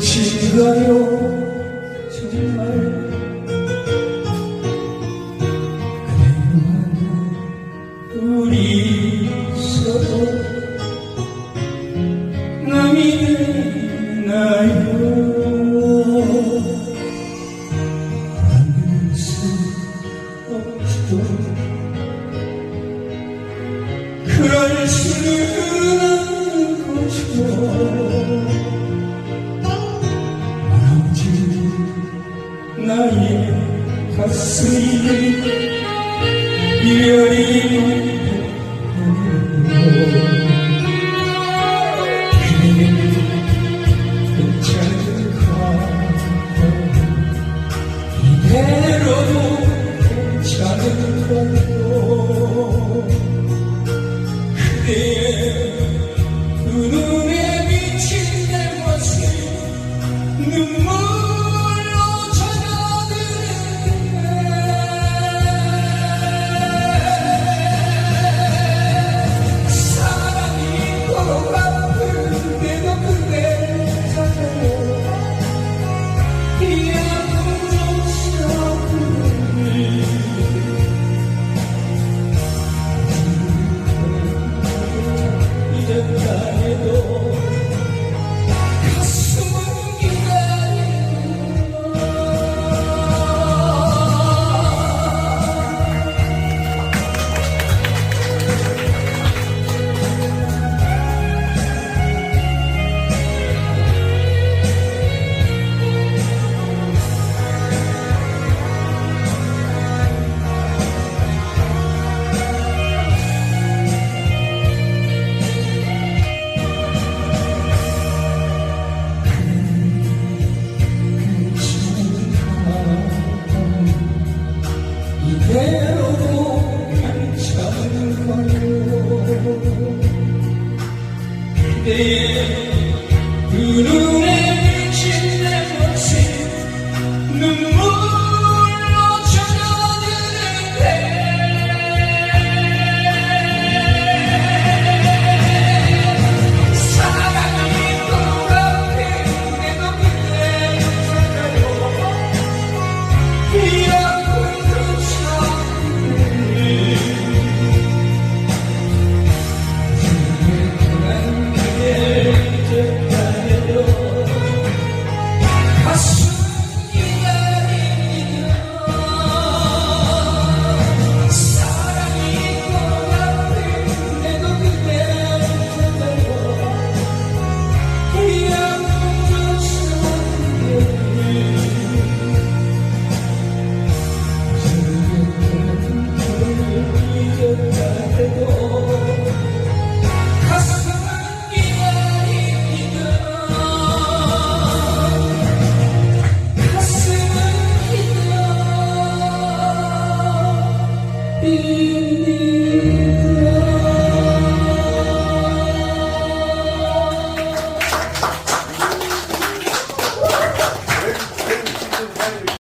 지가요? 정말. 그대만의 우리 서로 남이 되나요? 만들 수 없죠. 그럴 수는 없죠. 예수님 이별이 이대로 괜찮을걸요 내 그 눈에